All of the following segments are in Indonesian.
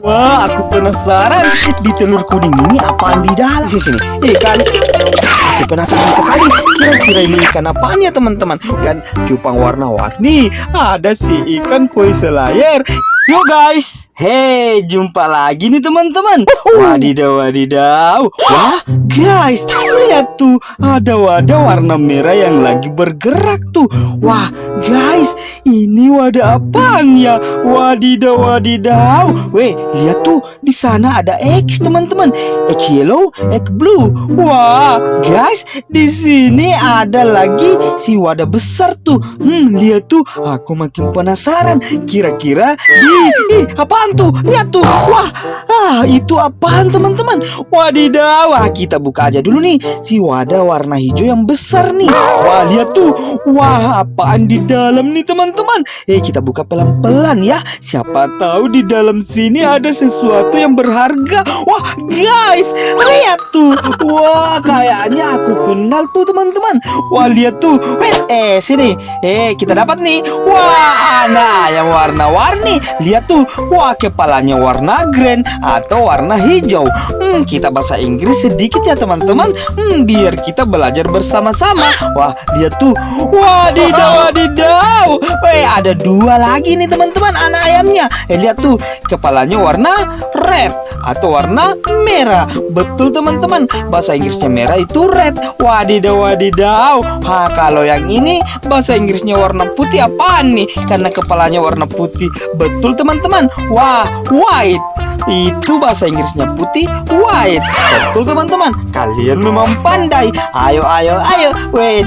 Wah, aku penasaran di telur kuning ini apaan di dalam sini sini. Ikan. Aku penasaran sekali. Kira-kira ini ikan apaan ya teman-teman? Kan cupang warna-warni. Ada si ikan koi selayar. Yo guys. Hey, jumpa lagi nih teman-teman. Wadidaw, wadidaw. Wah, guys, lihat tuh ada wadah warna merah yang lagi bergerak tuh. Wah, guys, ini wadah apaan ya? Wadidaw, wadidaw. Weh, lihat tuh di sana ada X teman-teman. X yellow, X blue. Wah, guys, di sini ada lagi si wadah besar tuh. Hmm, lihat tuh, aku makin penasaran. Kira-kira di ih, apaan tuh? Lihat tuh. Wah, ah itu apaan teman-teman? Wadidaw, wah kita buka aja dulu nih si wadah warna hijau yang besar nih. Wah, lihat tuh. Wah, apaan di dalam nih teman-teman? Eh, kita buka pelan-pelan ya. Siapa tahu di dalam sini ada sesuatu yang berharga. Wah, guys, lihat tuh. Wah, kayaknya aku kenal tuh teman-teman. Wah, lihat tuh. Eh sini. Eh, kita dapat nih. Wah, nah yang warna-warni. Lihat tuh. Wah, kepalanya warna green atau warna hijau. Hmm, kita bahasa Inggris sedikit ya teman-teman. Hmm, biar kita belajar bersama-sama. Wah, lihat tuh. Wadidaw, wadidaw. Weh, ada dua lagi nih teman-teman anak ayamnya. Eh, lihat tuh. Kepalanya warna red atau warna merah. Betul teman-teman. Bahasa Inggrisnya merah itu red. Wadidaw, wadidaw. Ha, kalau yang ini bahasa Inggrisnya warna putih apaan nih? Karena kepalanya warna putih. Betul teman-teman. Wah, white. Itu bahasa Inggrisnya putih, white. Betul teman-teman. Kalian memang pandai. Ayo, ayo, ayo. Weh,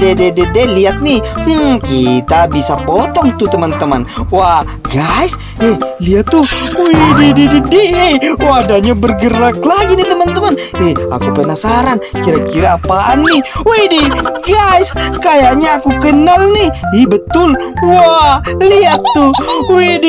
lihat nih. Hmm, kita bisa potong tuh teman-teman. Wah, guys, eh, lihat tuh. Wih. Eh, wadahnya bergerak lagi nih teman-teman. Eh, aku penasaran. Kira-kira apaan nih? Wih, guys, kayaknya aku kenal nih. Ih, betul. Wah, lihat tuh. Wih,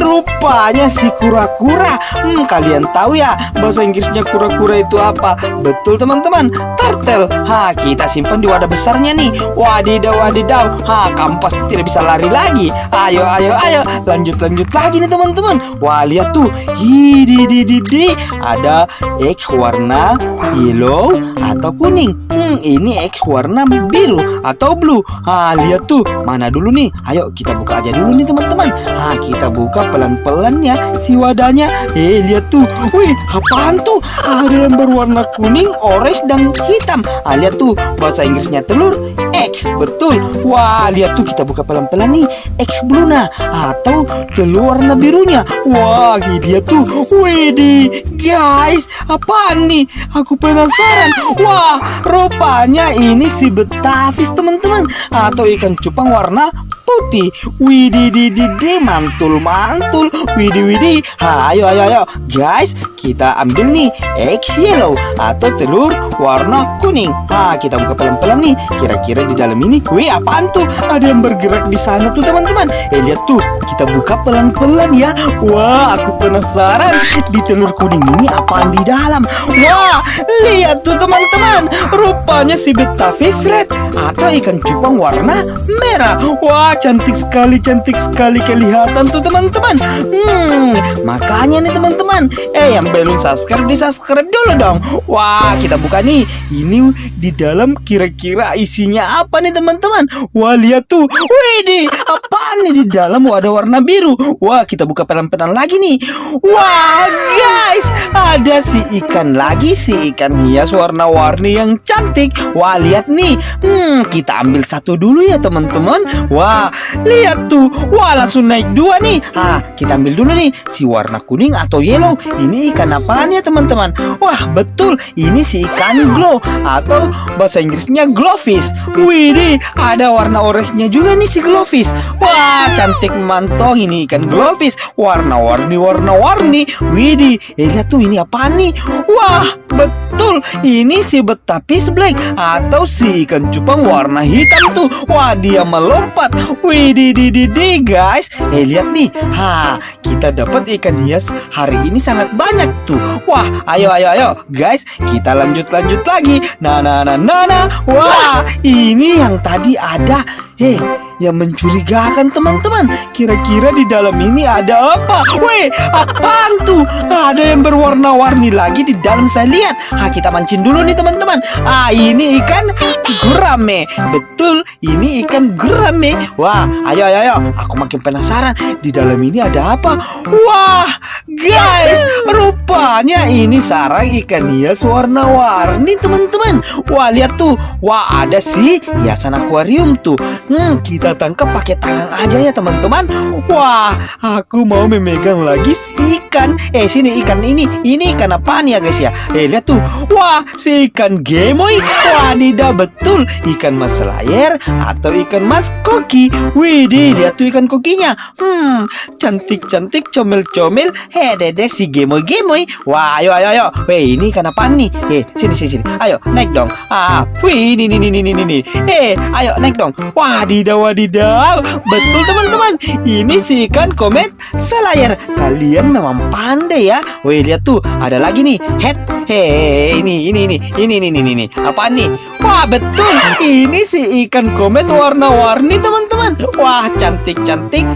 rupanya si kura-kura. Hmm, kalian tahu ya bahasa Inggrisnya kura-kura itu apa? Betul teman-teman, turtle. Ha, kita simpan di wadah besarnya nih. Wadidaw, wadidaw. Ha, kamu pasti tidak bisa lari lagi. Ayo, ayo, ayo. Lanjut, lanjut lagi nih teman-teman. Wah, lihat tuh. Hi, di, di, di, di. Ada egg warna yellow atau kuning. Hmm, ini egg warna biru atau blue. Ha, lihat tuh. Mana dulu nih? Ayo kita buka aja dulu nih teman-teman. Ha, kita buka pelan-pelan ya si wadahnya. Eh, lihat tuh. Wih, apaan tuh? Ada yang berwarna kuning, orange, dan hitam. Ah, lihat tuh. Bahasa Inggrisnya telur, egg. Betul. Wah, lihat tuh kita buka pelan-pelan nih. Egg bruna atau telur warna birunya. Wah, dia tuh. Widih, guys, apaan nih? Aku penasaran. Wah, rupanya ini si betavis teman-teman atau ikan cupang warna putih. Widih, di, di, di, mantul, mantul. Widih. Ha, ayo, ayo, ayo, guys, kita ambil nih egg yellow atau telur warna kuning. Ha, kita buka pelan-pelan nih. Kira-kira di dalam ini, wih, apaan tuh? Ada yang bergerak di sana tuh, teman-teman. Eh, lihat tuh, kita buka pelan-pelan ya. Wah, aku penasaran di telur kuning ini apaan di dalam. Wah, lihat tuh teman-teman. Rupanya si betafish red atau ikan cupang warna merah. Wah, cantik sekali, cantik sekali kelihatan tuh teman-teman. Hmm, makanya nih teman-teman. Eh, yang belum subscribe di subscribe dulu dong. Wah, kita buka nih. Ini di dalam kira-kira isinya apa nih teman-teman? Wah, lihat tuh. Wih, di apaan nih di dalam wadah warna biru? Wah, kita buka pelan-pelan lagi nih. Wah, guys, ada si ikan lagi, si ikan hias warna-warni yang cantik. Wah, lihat nih. Hmm, kita ambil satu dulu ya, teman-teman. Wah, lihat tuh. Wah, langsung naik dua nih. Ah, kita ambil dulu nih si warna kuning atau yellow. Ini ikan apaan ya, teman-teman? Wah, betul. Ini si ikan glow atau bahasa Inggrisnya glowfish. Widih, ada warna orange-nya juga nih si glowfish. Wah, cantik mantong ini ikan glowfish. Warna-warni, warna-warni. Widih, eh, lihat tuh ini apa nih? Wah, betul. Ini si betapis black atau si ikan cupang warna hitam tuh. Wah, dia melompat. Widih, di, di, di, guys. Eh, lihat nih. Ha, kita dapat ikan hias hari ini sangat banyak tuh. Wah, ayo, ayo, ayo, guys. Kita lanjut, lanjut lagi. Nah, nah, nah, nah, nah. Wah, ini yang tadi ada Hei, yang mencurigakan teman-teman. Kira-kira di dalam ini ada apa? Weh, apaan tuh? Ada yang berwarna-warni lagi di dalam saya lihat. Ah, kita mancing dulu nih teman-teman. Ah, ini ikan gurame. Betul, ini ikan gurame. Wah, ayo ayo ayo. Aku makin penasaran. Di dalam ini ada apa? Wah, guys, rupanya ini sarang ikan hias warna-warni teman-teman. Wah, lihat tuh. Wah, ada sih hiasan akuarium tuh. Hmm, kita tangkap pakai tangan aja ya teman-teman. Wah, aku mau memegang lagi si ikan. Eh, sini ikan ini. Ini ikan apaan ya guys ya? Eh, lihat tuh. Wah, si ikan gemoy. Wadidah, betul. Ikan mas layar atau ikan mas koki. Widih, lihat tuh ikan kokinya. Hmm, cantik-cantik, comel-comel. Heh, dedek si gemoy-gemoy. Wah, ayo, ayo, ayo. Weh, ini ikan apaan nih? Eh, sini, sini, sini. Ayo, naik dong. Ah, wih, ini, ini, ini, ini, ini. Eh, ayo, naik dong. Wadidaw, wadidaw. Betul, teman-teman. Ini si ikan komet selayar. Kalian memang pandai ya. Wih, lihat tuh. Ada lagi nih. Head. Hei, ini, ini, ini, ini, ini, ini, ini. Apaan nih? Wah, betul. Ini si ikan komet warna-warni, teman-teman. Wah, cantik-cantik.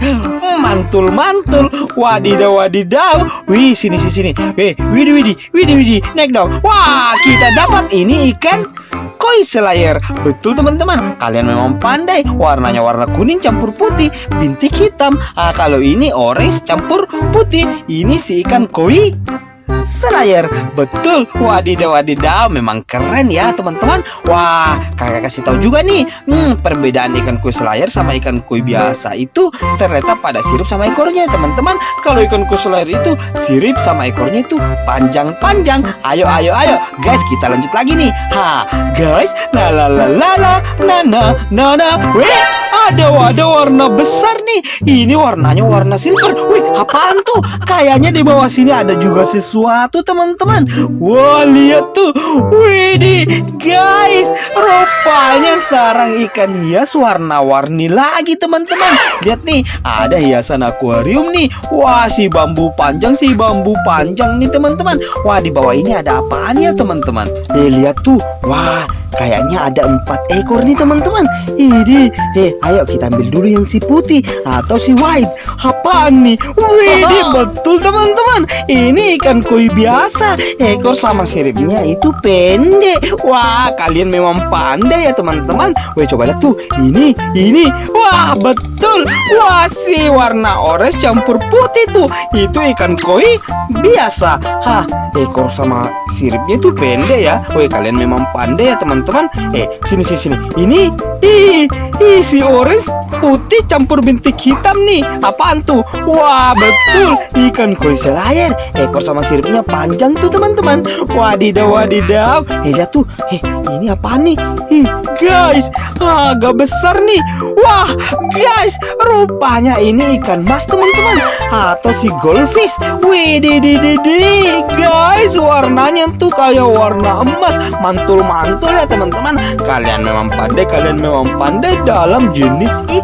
Mantul-mantul. Wadidaw, wadidaw. Wih, sini, sini, sini. Wih, widih, widih, widih, widih. Naik dong. Wah, kita dapat ini ikan koi selayar. Betul teman-teman, kalian memang pandai. Warnanya warna kuning campur putih, bintik hitam. Ah, kalau ini orange campur putih, ini si ikan koi selayar. Betul. Wadidaw wadidaw, memang keren ya teman-teman. Wah, kakak kasih tahu juga nih. Hmm, perbedaan ikan koi selayar sama ikan koi biasa itu terletak pada sirip sama ekornya, teman-teman. Kalau ikan koi selayar itu sirip sama ekornya itu panjang-panjang. Ayo ayo ayo, guys, kita lanjut lagi nih. Ha, guys, la la la la la na na na na. Wih, ada ada warna besar nih. Ini warnanya warna silver. Wih, apaan tuh? Kayaknya di bawah sini ada juga sesuatu, teman-teman. Wah, lihat tuh. Wih, guys, rupanya sarang ikan hias warna-warni lagi, teman-teman. Lihat nih, ada hiasan akuarium nih. Wah, si bambu panjang, si bambu panjang nih, teman-teman. Wah, di bawah ini ada apaan ya, teman-teman? Lihat tuh. Wah, Kayaknya ada empat ekor nih teman-teman. Ini Eh ayo kita ambil dulu yang si putih Atau si white. Apaan nih? Wih betul teman-teman. Ini ikan koi biasa. Ekor sama siripnya itu pendek. Wah kalian memang pandai ya teman-teman. Wih coba lihat tuh. Ini Ini. Wah betul. Wah si warna orange campur putih tuh. Itu ikan koi biasa. Hah ekor sama siripnya itu pendek ya. Wih kalian memang pandai ya teman-teman Eh sini sini sini. Ini Ih, ih si orange putih campur bintik hitam nih. Apaan tuh? Wah betul. Ikan koi selayar Ekor sama siripnya panjang tuh teman-teman. Wadidaw wadidaw. Eh lihat tuh. Eh ini apa nih? Ih guys. Agak besar nih. Wah guys. Rupanya ini ikan mas teman-teman. Atau si goldfish. Di Guys warnanya tuh kayak warna emas. Mantul-mantul ya teman-teman. Kalian memang pandai Kalian memang pandai dalam jenis ikan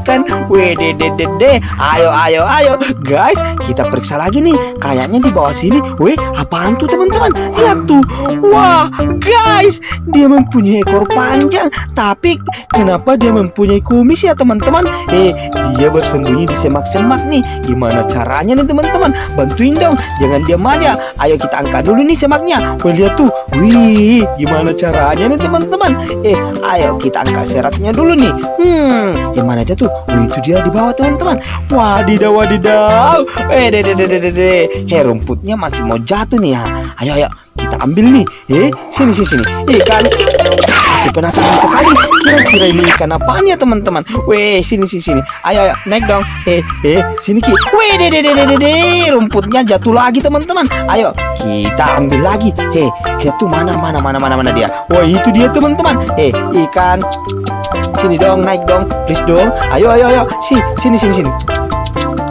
Wedededede Ayo ayo ayo. Guys kita periksa lagi nih. Kayaknya di bawah sini. Weh apaan tuh teman-teman? Lihat tuh. Wah guys Dia mempunyai ekor panjang. Tapi kenapa dia mempunyai kumis ya teman-teman? Eh dia bersembunyi di semak-semak nih. Gimana caranya nih teman-teman? Bantuin dong. Jangan diam aja. Ayo kita angkat dulu nih semaknya. Wih lihat tuh Wih gimana caranya nih teman-teman? Eh ayo kita angkat seratnya dulu nih. Hmm Gimana aja tuh? Wih itu dia di bawah teman-teman. Wadidaw wadidaw Eh deh deh deh deh deh Hei rumputnya masih mau jatuh nih ya. Ayo ayo kita ambil nih. Eh sini sini sini. Ikan Aku penasaran sekali Kira-kira ini ikan apaan ya teman-teman. Weh sini sini sini. Ayo ayo naik dong. Eh eh sini ki. Weh deh deh deh deh deh Rumputnya jatuh lagi teman-teman. Ayo kita ambil lagi. Hei jatuh mana mana mana mana mana dia? Wah itu dia teman-teman. Eh ikan. Sini dong naik dong. Please dong. Ayo ayo ayo. Si sini sini sini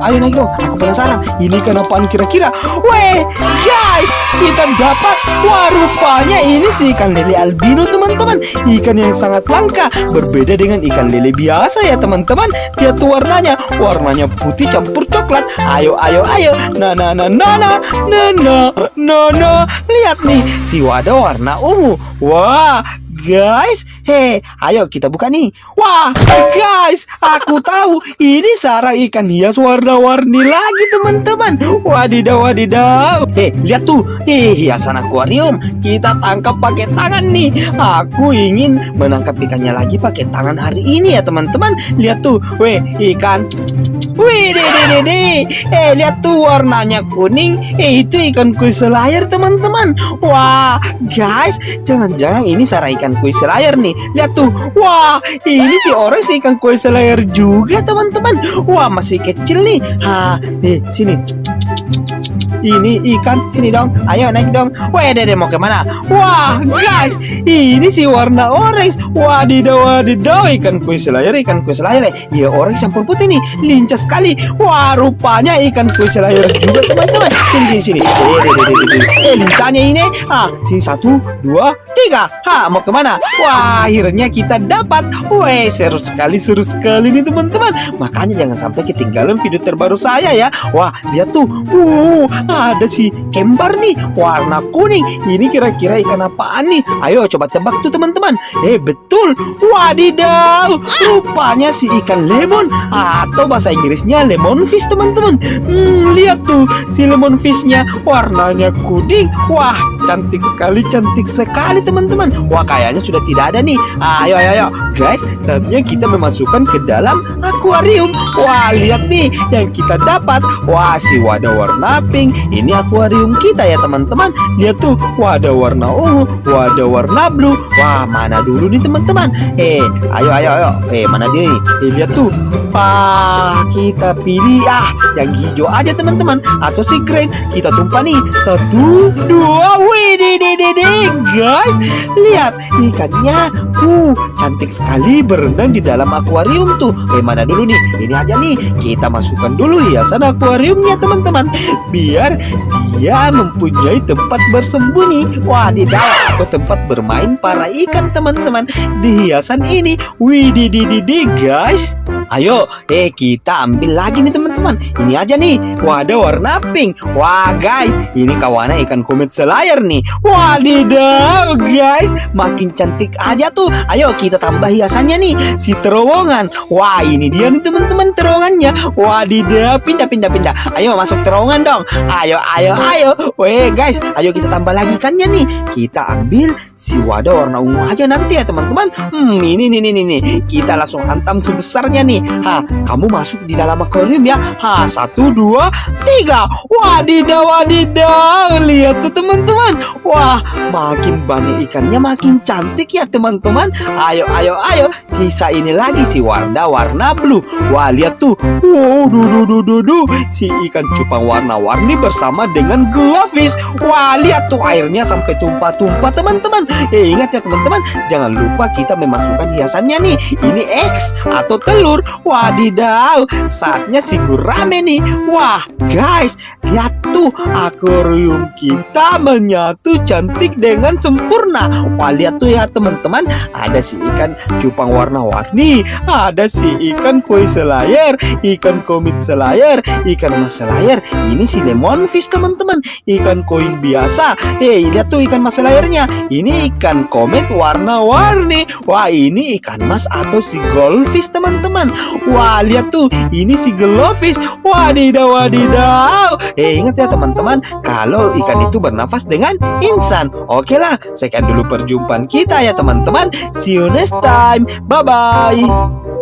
Ayo naik dong, aku penasaran Ini ikan apaan kira-kira? Weh, guys Kita dapat Wah, rupanya ini si ikan lele albino teman-teman. Ikan yang sangat langka Berbeda dengan ikan lele biasa ya teman-teman. Dia tuh warnanya Warnanya putih campur coklat. Ayo, ayo, ayo. Nah, nah, nah, nah, nah Nah, nah, nah, nah Lihat nih Si wadah warna ungu. Wah, guys. Hei, ayo kita buka nih. Wah, guys, aku tahu ini sarang ikan hias warna-warni lagi teman-teman. Wadidaw, wadidaw. Hei, lihat tuh. Hei, hiasan akuarium. Kita tangkap pakai tangan nih. Aku ingin menangkap ikannya lagi pakai tangan hari ini ya teman-teman. Lihat tuh, weh, ikan. Wih, deh, deh, deh, deh. Eh, lihat tuh warnanya kuning. Eh, itu ikan kuis selayar, teman-teman. Wah, guys, jangan-jangan ini sarang ikan kuis selayar nih. Lihat tuh. Wah, ini si orang ikan kuis selayar juga, teman-teman. Wah, masih kecil nih. Ha, eh, sini. Ini ikan, sini dong. Ayo naik dong. Wah, deh, mau ke mana? Wah, guys, ini si warna orange. Wadidaw, wadidaw, selayar, ikan kuis selayar. Ya, orange campur putih nih, lincah sekali. Wah, rupanya ikan kuis selayar juga, teman-teman. Sini, sini, sini. Eh, eh lincahnya ini. Ah, sini satu, dua, tiga. Ha, mau ke mana? Wah, akhirnya kita dapat. Weh, seru sekali, seru sekali nih, teman-teman. Makanya jangan sampai ketinggalan video terbaru saya ya. Wah, lihat tuh. Wow, ada si kembar nih, warna kuning. Ini kira-kira ikan apaan nih? Ayo coba tebak tuh teman-teman. Eh betul, wadidaw. Rupanya si ikan lemon atau bahasa Inggrisnya lemon fish teman-teman. Hmm, lihat tuh si lemon fishnya warnanya kuning. Wah, cantik sekali, cantik sekali teman-teman. Wah, kayaknya sudah tidak ada nih. Ayo, ayo, ayo, guys. Saatnya kita memasukkan ke dalam akuarium. Wah, lihat nih yang kita dapat. Wah, si wadah warna pink. Ini akuarium kita ya teman-teman. Lihat tuh, wadah warna ungu, wadah warna blue. Wah, mana dulu nih teman-teman? Eh, ayo, ayo, ayo. Eh, mana dia nih? Eh, lihat tuh. Wah, kita pilih ah yang hijau aja teman-teman. Atau si keren. Kita tumpah nih. Satu, dua, wih, deh, deh, deh, deh. Guys, lihat ikannya. Uh, cantik sekali berenang di dalam akuarium tuh. Eh, mana dulu nih? Ini aja nih. Kita masukkan dulu hiasan akuariumnya teman-teman. Biar dia mempunyai tempat bersembunyi. Wah, di dalam atau tempat bermain para ikan teman-teman di hiasan ini. Wih, di di di di guys. Ayo, eh kita ambil lagi nih teman-teman. Ini aja nih, wadah warna pink. Wah guys, ini kawannya ikan komet selayar nih. Wadidaw guys, makin cantik aja tuh. Ayo kita tambah hiasannya nih, si terowongan. Wah ini dia nih teman-teman terowongannya. Wadidaw, pindah pindah pindah. Ayo masuk terowongan dong. Ayo ayo ayo. Weh guys, ayo kita tambah lagi ikannya nih. Kita ambil si wadah warna ungu aja nanti ya teman-teman. Hmm, ini nih nih nih. Kita langsung hantam sebesarnya nih. Ha, kamu masuk di dalam akuarium ya. Ha, satu, dua, tiga. Wadidaw, wadidaw. Lihat tuh teman-teman. Wah, makin banyak ikannya makin cantik ya teman-teman. Ayo, ayo, ayo. Sisa ini lagi si warna warna blue. Wah, lihat tuh. Wow, du du du du du. Si ikan cupang warna-warni bersama dengan glowfish. Wah, lihat tuh airnya sampai tumpah-tumpah teman-teman. Eh, ingat ya teman-teman, jangan lupa kita memasukkan hiasannya nih. Ini X atau telur. Wadidaw, saatnya si gurame nih. Wah, guys, lihat tuh akuarium kita menyatu cantik dengan sempurna. Wah, lihat tuh ya teman-teman, ada si ikan cupang warna-warni, ada si ikan koi selayar, ikan komit selayar, ikan mas selayar. Ini si lemon fish teman-teman, ikan koin biasa. Eh, lihat tuh ikan mas selayarnya. Ini ikan komet warna-warni. Wah, ini ikan mas atau si goldfish teman-teman. Wah, lihat tuh, ini si glowfish. Wadidaw, wadidaw. Eh, ingat ya teman-teman, kalau ikan itu bernafas dengan insan. Oke lah, sekian dulu perjumpaan kita ya teman-teman. See you next time. Bye-bye.